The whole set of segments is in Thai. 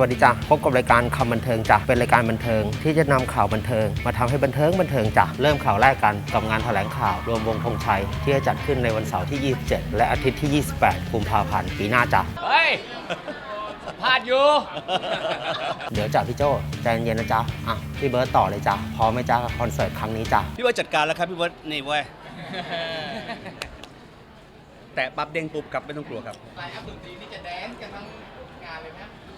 วัสดีจ้ะพบกับรายการคำบันเทิงจ้ะเป็นรายการบันเทิง ที่จะนำข่าวบันเทิง มาทำให้บันเทิงบันเทิงจ้ะเริ่มข่าวแรกกันกับงานแถลงข่าวรวมวงธงชัย ที่จะจัดขึ้นในวันเสาร์ที่ 27 และอาทิตย์ที่ 28 กุมภาพันธ์ปีหน้าจ้ะเฮ้ยพลาดอยู่ เดี๋ยวจ้ะพี่โจใจเย็นๆนะจ๊ะอะพี่เบิร์ตต่อเลยจ้ะพร้อมไหมจ๊ะกับคอนเสิร์ตครั้งนี้จ้ะพี่ว่าจัดการแล้วครับพี่ว่านี่เว้ยแต่ปั๊บเด้งปุ๊บกลับไม่ต้องกลัวครับสายอัพดนตรีนี่จะแดนกันทั้ง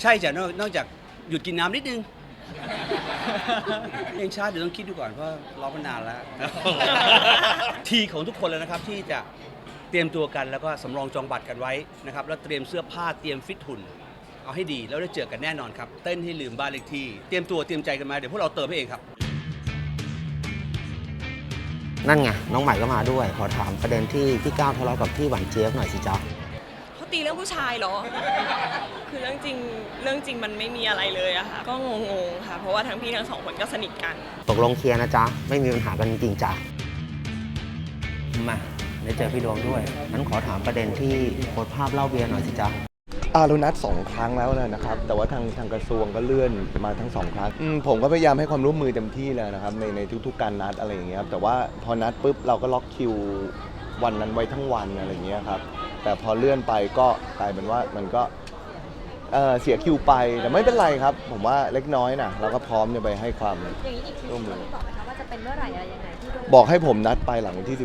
ใช่จ้ะนอกนอกจากหยุดกินน้ำนิดนึง ยังช้าเดี๋ยวต้องคิดดูก่อนเพราะรอมานานแล้ว ทีของทุกคนแล้วนะครับที่จะเตรียมตัวกันแล้วก็สำรองจองบัตรกันไว้นะครับแล้วเตรียมเสื้อผ้าเตรียมฟิตหุ่น เอาให้ดีแล้วได้เจอกันแน่นอนครับ เต้นให้ลืมบ้านเลขที่ เตรียมตัวเตรียมใจกันมาเดี๋ยวพวกเราเติมให้เองครับ นั่นไงน้องใหม่ก็มาด้วย ขอถามประเด็นที่พี่ก้าวทะเลาะกับพี่หวานเจี๊ยบหน่อยสิจ๊ะ เขาตีเรื่องผู้ชายเหรอ คือเรื่องจริงเรื่องจริงมันไม่มีอะไรเลยอะค่ะก็งงๆค่ะ เพราะว่าทั้งพี่ทั้งสองคนก็สนิทกัน ตกลงเคลียร์นะจ๊ะ ไม่มีปัญหากันจริงๆจ้ะมาได้เจอพี่ดวงด้วยนั้นขอถามประเด็นที่โพสต์ภาพเล่าเบียร์หน่อยสิจ๊ะอาเรานัดสองครั้งแล้วนะครับ แต่ว่าทางทางกระทรวงก็เลื่อนมาทั้งสองครั้งอืมผมก็พยายามให้ความร่วมมือเต็มที่แล้วนะครับในในทุกๆการนัดอะไรอย่างเงี้ยครับแต่ว่าพอนัดปุ๊บเราก็ล็อกคิว วันนั้นไว้ทั้งวันอะไรอย่างเงี้ยครับ แต่พอเลื่อนไปก็กลายเป็นว่ามันก็เอ่อเสียคิวไปแต่ไม่เป็นไรครับ ผมว่าเล็กน้อยนะเราก็พร้อมจะไปให้ความ อย่างนี้อีกทีร่วมมือบอกไหมคะว่าจะเป็นเมื่อไหร่อะไรยังไงที่โดนบอกให้ผมนัดไปหลังวันที่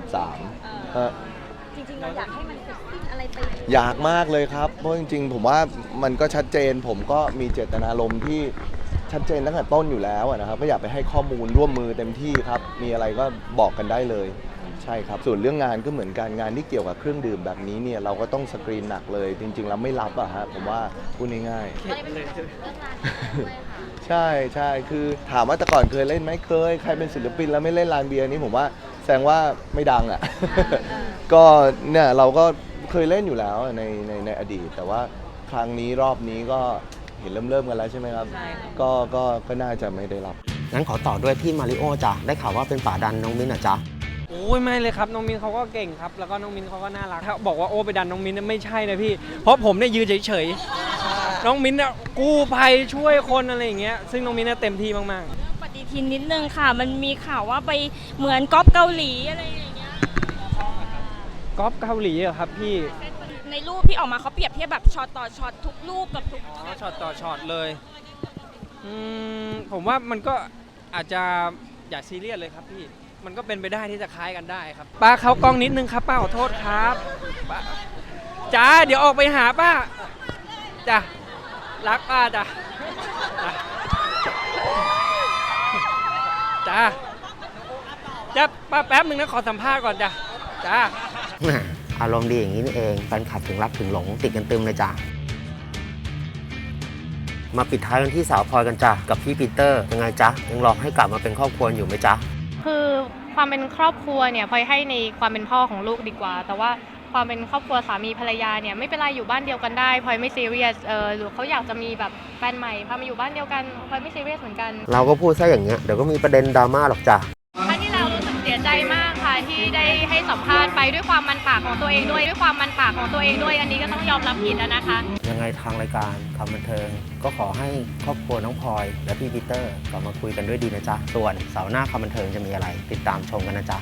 13ฮะจริงๆเราอยากให้มันเสร็จสิ้นอะไรไปอยากมากเลยครับ เพราะจริงๆ ผมว่ามันก็ชัดเจน ผมก็มีเจตนารมณ์ที่ชัดเจนตั้งแต่ต้นอยู่แล้วอะนะครับ ก็อยากไปให้ข้อมูลร่วมมือเต็มที่ครับ มีอะไรก็บอกกันได้เลย ใช่ครับ ส่วนเรื่องงานก็เหมือนกันงานที่เกี่ยวกับเครื่องดื่มแบบนี้เนี่ยเราก็ต้องสกรีนหนักเลย จริงๆเราไม่รับอะฮะผมว่าพูดง่ายๆใช่ใช่คือถามว่าแต่ก่อนเคยเล่นไหมเคย ใครเป็นศิลปินแล้วไม่เล่นลานเบียร์นี้ผมว่าแสดงว่าไม่ดังอะ ก็เนี่ยเราก็เคยเล่นอยู่แล้วในในในอดีต แต่ว่าครั้งนี้รอบนี้ก็เห็นเริ่มเริ่มๆกันแล้วใช่ไหมครับ ก็ก็ก็น่าจะไม่ได้รับ งั้นขอต่อด้วยพี่มาริโอจ้ะได้ข่าวว่าเป็นป่าดันน้องมิ้นท์อะจ๊ะ โอ้ยไม่เลยครับน้องมินเขาก็เก่งครับ แล้วก็น้องมินเขาก็น่ารักถ้าบอกว่าโอ้ไปดันน้องมินน่ะไม่ใช่นะพี่ เพราะผมเนี่ยยืนเฉยๆน้องมินน่ะกู้ภัยช่วยคนอะไรอย่างเงี้ยซึ่งน้องมินน่ะเต็มที่มากปฏิทินนิดนึงค่ะ มันมีข่าวว่าไปเหมือนก๊อปเกาหลีอะไรอย่างเงี้ยๆก๊อปเกาหลีเหรอครับพี่ในรูปที่ออกมาเขาเปรียบเทียบแบบช็อตต่อช็อตทุกรูปกับทุกอ๋อช็อตต่อช็อตเลยอืมผมว่ามันก็อาจจะอย่าซีเรียสเลยครับพี่ มันก็เป็นไปได้ที่จะคล้ายกันได้ครับป้าเขากล้องนิดนึงครับป้าขอโทษครับป้าจ้าเดี๋ยวออกไปหาป้าจ้ะรักป้าจ้ะจ้ะจ้าจ้าป้าแป๊บหนึ่งนะขอสัมภาษณ์ก่อนจ้ะจ้าแหม่อารมณ์ดีอย่างนี้นี่เองแฟนคลับถึงรักถึงหลงติดกันตึมเลยจ้ะมาปิดท้ายกันที่สาวพลอยกันจ้ะกับพี่ปีเตอร์ยังไงจ๊ะยังรอให้กลับมาเป็นครอบครัวอยู่ไหมจ๊ะ คือความเป็นครอบครัวเนี่ยพลอยให้ในความเป็นพ่อของลูกดีกว่า แต่ว่าความเป็นครอบครัวสามีภรรยาเนี่ยไม่เป็นไรอยู่บ้านเดียวกันได้พลอยไม่ซีเรียสเออหรือเขาอยากจะมีแบบแฟนใหม่พามาอยู่บ้านเดียวกันพลอยไม่ซีเรียสเหมือนกัน เราก็พูดซะอย่างเงี้ยเดี๋ยวก็มีประเด็นดราม่าหรอกจ้ะ สียใจมากค่ะที่ได้ให้สัมภาษณ์ไปด้วยความมันปากของตัวเองด้วยด้วยความมันปากของตัวเองด้วย อันนี้ก็ต้องยอมรับผิดแล้วนะคะ ยังไงทางรายการคำบันเทิง ก็ขอให้ครอบครัวน้องพลอย และพี่ปีเตอร์กลับมาคุยกันด้วยดีนะจ๊ะส่วนเสาร์หน้าคำบันเทิงจะมีอะไร ติดตามชมกันนะจ๊ะ